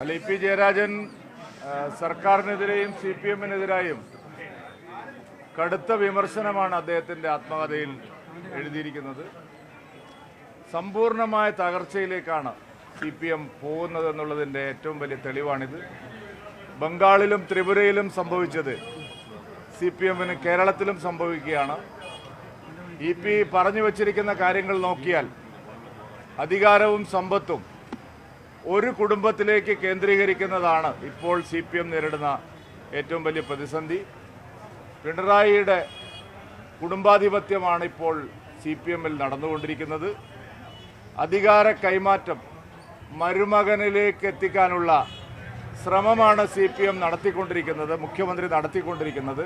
അല്ല E P Jayarajan സർക്കാരിനെതിരെയും C P എമ്മിനെതിരായും കടുത്ത വിമർശനമാണ് അദ്ദേഹത്തിന്റെ ആത്മകഥയിൽ എഴുതിയിരിക്കുന്നത്. സമ്പൂർണമായ തകർച്ചയിലേക്കാണ് സി പി എം പോകുന്നത് എന്നുള്ളതിന്റെ ഏറ്റവും വലിയ തെളിവാണിത്. ബംഗാളിലും ത്രിപുരയിലും സംഭവിച്ചത് സി പി എമ്മിന് കേരളത്തിലും സംഭവിക്കുകയാണ്. ഇ പി പറഞ്ഞു വച്ചിരിക്കുന്ന കാര്യങ്ങൾ നോക്കിയാൽ അധികാരവും സമ്പത്തും ഒരു കുടുംബത്തിലേക്ക് കേന്ദ്രീകരിക്കുന്നതാണ് ഇപ്പോൾ സി പി എം നേരിടുന്ന ഏറ്റവും വലിയ പ്രതിസന്ധി. പിണറായിയുടെ കുടുംബാധിപത്യമാണ് ഇപ്പോൾ സി പി എമ്മിൽ നടന്നുകൊണ്ടിരിക്കുന്നത്. അധികാര കൈമാറ്റം മരുമകനിലേക്ക് എത്തിക്കാനുള്ള ശ്രമമാണ് സി പി എം നടത്തിക്കൊണ്ടിരിക്കുന്നത് മുഖ്യമന്ത്രി നടത്തിക്കൊണ്ടിരിക്കുന്നത്.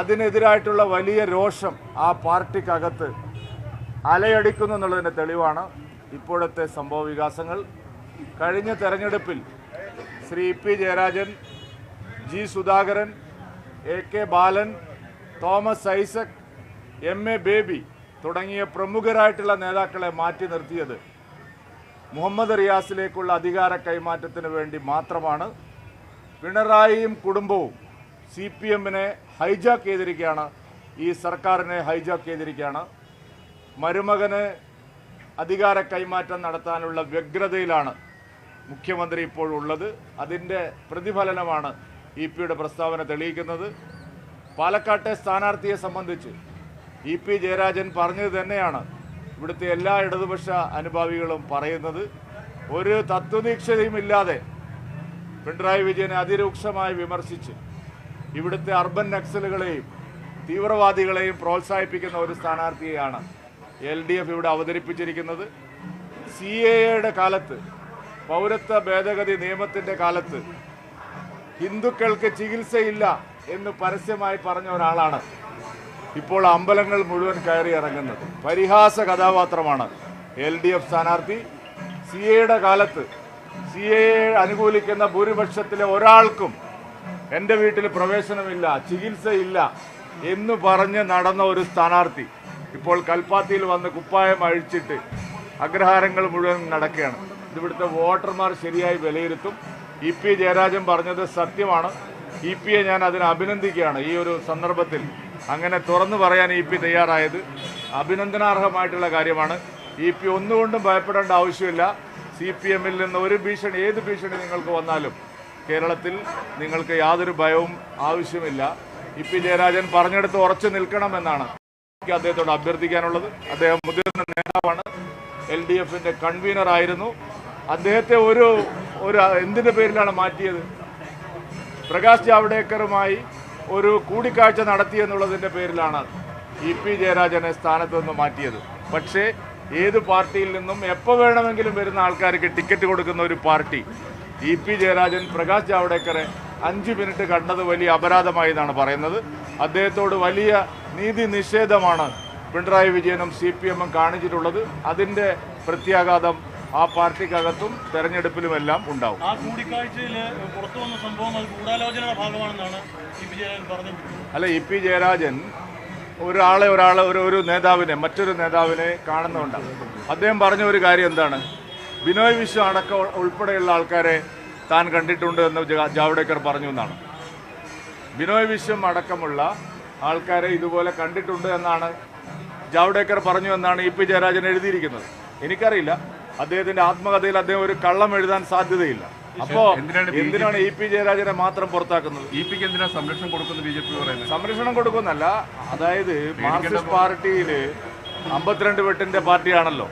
അതിനെതിരായിട്ടുള്ള വലിയ രോഷം ആ പാർട്ടിക്കകത്ത് അലയടിക്കുന്നു എന്നുള്ളതിന്റെ തെളിവാണ് ഇപ്പോഴത്തെ സംഭവ വികാസങ്ങൾ കഴിഞ്ഞ തെരഞ്ഞെടുപ്പിൽ Shri P Jayarajan G Sudhakaran A K Balan Thomas Isaac M A Baby തുടങ്ങിയ പ്രമുഖരായിട്ടുള്ള നേതാക്കളെ മാറ്റി നിർത്തിയത് മുഹമ്മദ് റിയാസിലേക്കുള്ള അധികാര കൈമാറ്റത്തിന് വേണ്ടി മാത്രമാണ്. പിണറായിയും കുടുംബവും സി പി എമ്മിനെ ഹൈജാക്ക് ചെയ്തിരിക്കുകയാണ്. ഈ സർക്കാരിനെ ഹൈജാക്ക് ചെയ്തിരിക്കുകയാണ്. മരുമകന് അധികാര കൈമാറ്റം നടത്താനുള്ള വ്യഗ്രതയിലാണ് മുഖ്യമന്ത്രി ഇപ്പോൾ ഉള്ളത്. അതിന്റെ പ്രതിഫലനമാണ് ഇ പിയുടെ പ്രസ്താവന തെളിയിക്കുന്നത്. പാലക്കാട്ടെ സ്ഥാനാർത്ഥിയെ സംബന്ധിച്ച് ഇ പി ജയരാജൻ പറഞ്ഞത് തന്നെയാണ്. ഇവിടുത്തെ എല്ലാ ഇടതുപക്ഷ അനുഭാവികളും പറയുന്നത്. ഒരു തത്വദീക്ഷതയുമില്ലാതെ പിണറായി വിജയനെ അതിരൂക്ഷമായി വിമർശിച്ച് ഇവിടുത്തെ അർബൻ നക്സലുകളെയും തീവ്രവാദികളെയും പ്രോത്സാഹിപ്പിക്കുന്ന ഒരു സ്ഥാനാർത്ഥിയെയാണ് എൽ ഡി എഫ് ഇവിടെ അവതരിപ്പിച്ചിരിക്കുന്നത്. സി എയുടെ കാലത്ത് പൗരത്വ ഭേദഗതി നിയമത്തിന്റെ കാലത്ത് ഹിന്ദുക്കൾക്ക് ചികിത്സയില്ല എന്ന് പരസ്യമായി പറഞ്ഞ ഒരാളാണ് ഇപ്പോൾ അമ്പലങ്ങൾ മുഴുവൻ കയറി ഇറങ്ങുന്നത്. പരിഹാസ കഥാപാത്രമാണ് എൽ ഡി എഫ് സ്ഥാനാർത്ഥി. സി എയുടെ കാലത്ത് സി എ അനുകൂലിക്കുന്ന ഭൂരിപക്ഷത്തിലെ ഒരാൾക്കും എന്റെ വീട്ടിൽ പ്രവേശനമില്ല ചികിത്സയില്ല എന്ന് പറഞ്ഞ് നടന്ന ഒരു സ്ഥാനാർത്ഥി ഇപ്പോൾ കൽപ്പാത്തിയിൽ വന്ന് കുപ്പായം അഴിച്ചിട്ട് അഗ്രഹാരങ്ങൾ മുഴുവൻ നടക്കുകയാണ്. ഇതിവിടുത്തെ വോട്ടർമാർ ശരിയായി വിലയിരുത്തും. ഇ പി ജയരാജൻ പറഞ്ഞത് സത്യമാണ്. ഇ പിയെ ഞാൻ അതിനെ അഭിനന്ദിക്കുകയാണ്. ഈ ഒരു സന്ദർഭത്തിൽ അങ്ങനെ തുറന്നു പറയാൻ ഇ പി തയ്യാറായത് അഭിനന്ദനാർഹമായിട്ടുള്ള കാര്യമാണ്. ഇ പി ഒന്നുകൊണ്ടും ഭയപ്പെടേണ്ട ആവശ്യമില്ല. സി പി എമ്മിൽ നിന്ന് ഒരു ഭീഷണി ഏത് ഭീഷണി നിങ്ങൾക്ക് വന്നാലും കേരളത്തിൽ നിങ്ങൾക്ക് യാതൊരു ഭയവും ആവശ്യമില്ല. ഇ പി ജയരാജൻ പറഞ്ഞെടുത്ത് ഉറച്ചു നിൽക്കണമെന്നാണ് എനിക്ക് അദ്ദേഹത്തോട് അഭ്യർത്ഥിക്കാനുള്ളത്. അദ്ദേഹം മുതിർന്ന നേതാവാണ്. എൽ ഡി എഫിന്റെ കൺവീനർ ആയിരുന്നു അദ്ദേഹത്തെ ഒരു ഒരു എന്തിന്റെ പേരിലാണ് മാറ്റിയത്? പ്രകാശ് ജാവ്ഡേക്കറുമായി ഒരു കൂടിക്കാഴ്ച നടത്തി എന്നുള്ളതിന്റെ പേരിലാണ് ഇ പി ജയരാജനെ സ്ഥാനത്ത് നിന്ന് മാറ്റിയത്. പക്ഷേ ഏത് പാർട്ടിയിൽ നിന്നും എപ്പോൾ വേണമെങ്കിലും വരുന്ന ആൾക്കാർക്ക് ടിക്കറ്റ് കൊടുക്കുന്ന ഒരു party E P Jayarajan Prakash ജാവ്ഡേക്കറെ അഞ്ച് മിനിറ്റ് കണ്ടത് വലിയ അപരാധമായി എന്നാണ് പറയുന്നത്. അദ്ദേഹത്തോട് വലിയ നീതി നിഷേധമാണ് പിണറായി വിജയനും സി പി എമ്മും കാണിച്ചിട്ടുള്ളത്. അതിന്റെ പ്രത്യാഘാതം ആ പാർട്ടിക്കകത്തും തെരഞ്ഞെടുപ്പിലുമെല്ലാം ഉണ്ടാവും. ആ കൂടിക്കാഴ്ചയിൽ പുറത്തു വന്ന സംഭവം അത് ഗൂഢാലോചനയുടെ ഭാഗമാണെന്നാണ് ഇ പി ജയരാജൻ പറഞ്ഞത് അല്ല ഇ പി ജയരാജൻ ഒരാളെ ഒരാളെ ഒരു ഒരു നേതാവിനെ മറ്റൊരു നേതാവിനെ കാണുന്നുണ്ടാണ് അദ്ദേഹം പറഞ്ഞ ഒരു കാര്യം എന്താണ്? ബിനോയ് വിശ്വം അടക്കം ഉൾപ്പെടെയുള്ള ആൾക്കാരെ താൻ കണ്ടിട്ടുണ്ട് എന്ന് ജാവ്ഡേക്കർ പറഞ്ഞു എന്നാണ്. ബിനോയ് വിശ്വം അടക്കമുള്ള ആൾക്കാരെ ഇതുപോലെ കണ്ടിട്ടുണ്ട് എന്നാണ് ജാവ്ഡേക്കർ പറഞ്ഞു എന്നാണ് ഇ പി ജയരാജൻ എഴുതിയിരിക്കുന്നത്. എനിക്കറിയില്ല. അദ്ദേഹത്തിന്റെ ആത്മകഥയിൽ അദ്ദേഹം ഒരു കള്ളം എഴുതാൻ സാധ്യതയില്ല. അപ്പോ എന്തിനാണ് ഇ പി ജയരാജനെ മാത്രം പുറത്താക്കുന്നത്? ഇ പിക്ക് എന്തിനാണ് സംരക്ഷണം കൊടുക്കുന്നത് ബി ജെ പി പറയുന്നത്? സംരക്ഷണം കൊടുക്കുന്നല്ല അതായത് മാർക്സിസ്റ്റ് പാർട്ടിയിൽ അമ്പത്തിരണ്ട് വെട്ടിന്റെ പാർട്ടിയാണല്ലോ.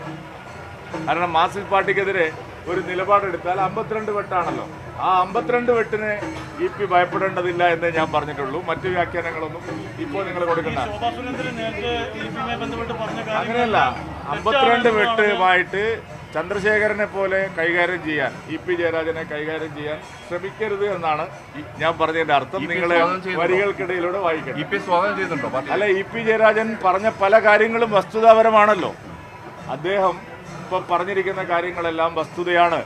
കാരണം മാർക്സിസ്റ്റ് പാർട്ടിക്കെതിരെ ഒരു നിലപാടെടുത്താൽ അമ്പത്തിരണ്ട് വെട്ടാണല്ലോ. ആ അമ്പത്തിരണ്ട് വെട്ടിന് ഇ പി ഭയപ്പെടേണ്ടതില്ല എന്നേ ഞാൻ പറഞ്ഞിട്ടുള്ളൂ. മറ്റു വ്യാഖ്യാനങ്ങളൊന്നും ഇപ്പോൾ നിങ്ങൾ കൊടുക്കണ്ട അങ്ങനെയല്ല. അമ്പത്തിരണ്ട് വെട്ടുമായിട്ട് ചന്ദ്രശേഖരനെ പോലെ കൈകാര്യം ചെയ്യാൻ ഇ പി ജയരാജനെ കൈകാര്യം ചെയ്യാൻ ശ്രമിക്കരുത് എന്നാണ് ഞാൻ പറഞ്ഞതിന്റെ അർത്ഥം. നിങ്ങളെ? വരികൾക്കിടയിലൂടെ വായിക്കണം അല്ല ഇ പി ജയരാജൻ പറഞ്ഞ പല കാര്യങ്ങളും വസ്തുതാപരമാണല്ലോ. അദ്ദേഹം ഇപ്പൊ പറഞ്ഞിരിക്കുന്ന കാര്യങ്ങളെല്ലാം വസ്തുതയാണ്.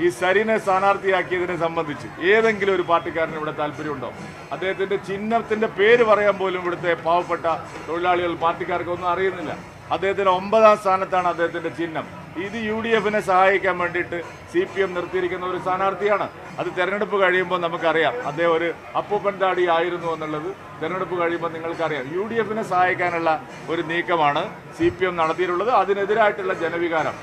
ഈ സരിനെ സ്ഥാനാർത്ഥിയാക്കിയതിനെ സംബന്ധിച്ച് ഏതെങ്കിലും ഒരു പാർട്ടിക്കാരന് ഇവിടെ താല്പര്യമുണ്ടോ? അദ്ദേഹത്തിന്റെ ചിഹ്നത്തിന്റെ പേര് പറയാൻ പോലും ഇവിടുത്തെ പാവപ്പെട്ട തൊഴിലാളികൾ പാർട്ടിക്കാർക്ക് ഒന്നും അറിയുന്നില്ല. അദ്ദേഹത്തിന്റെ ഒമ്പതാം സ്ഥാനത്താണ് അദ്ദേഹത്തിന്റെ ചിഹ്നം. ഇത് യു ഡി എഫിനെ സഹായിക്കാൻ വേണ്ടിയിട്ട് സി പി എം നിർത്തിയിരിക്കുന്ന ഒരു സ്ഥാനാർത്ഥിയാണ്. അത് തെരഞ്ഞെടുപ്പ് കഴിയുമ്പോൾ നമുക്കറിയാം. അദ്ദേഹം ഒരു അപ്പൂപ്പൻ താടി ആയിരുന്നു എന്നുള്ളത് തെരഞ്ഞെടുപ്പ് കഴിയുമ്പോൾ നിങ്ങൾക്കറിയാം. യു ഡി എഫിനെ സഹായിക്കാനുള്ള ഒരു നീക്കമാണ് സി പി എം നടത്തിയിട്ടുള്ളത്. അതിനെതിരായിട്ടുള്ള ജനവികാരം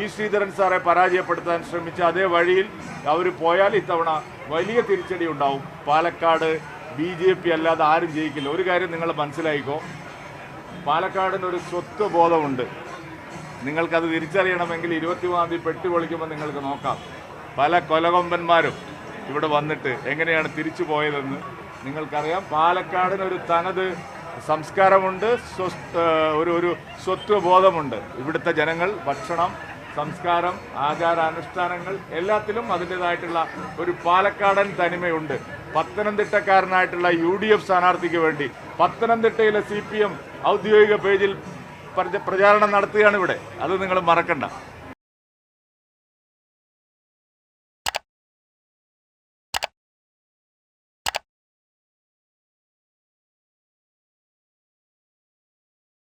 ഈ ശ്രീധരൻ സാറെ പരാജയപ്പെടുത്താൻ ശ്രമിച്ച അതേ വഴിയിൽ അവർ പോയാൽ ഇത്തവണ വലിയ തിരിച്ചടി ഉണ്ടാവും. പാലക്കാട് ബി ജെ പി അല്ലാതെ ആരും ജയിക്കില്ല. ഒരു കാര്യം നിങ്ങൾ മനസ്സിലായിക്കോ? പാലക്കാടിന് ഒരു സ്വത്വ ബോധമുണ്ട്. നിങ്ങൾക്കത് തിരിച്ചറിയണമെങ്കിൽ ഇരുപത്തിമൂന്നാം തീയതി പെട്ടി പൊളിക്കുമ്പോൾ നിങ്ങൾക്ക് നോക്കാം. പല കൊലകൊമ്പന്മാരും ഇവിടെ വന്നിട്ട് എങ്ങനെയാണ് തിരിച്ചു പോയതെന്ന് നിങ്ങൾക്കറിയാം. പാലക്കാടിന് ഒരു തനത് സംസ്കാരമുണ്ട് ഒരു ഒരു സ്വത്വബോധമുണ്ട്. ഇവിടുത്തെ ജനങ്ങൾ ഭക്ഷണം സംസ്കാരം ആചാരാനുഷ്ഠാനങ്ങൾ എല്ലാത്തിലും അതിന്റെതായിട്ടുള്ള ഒരു പാലക്കാടൻ തനിമയുണ്ട്. പത്തനംതിട്ടക്കാരനായിട്ടുള്ള യു ഡി എഫ് സ്ഥാനാർത്ഥിക്ക് വേണ്ടി പത്തനംതിട്ടയിലെ സി പി എം ഔദ്യോഗിക പേജിൽ പ്രചാരണം നടത്തുകയാണ് ഇവിടെ. അത് നിങ്ങൾ മറക്കണ്ട.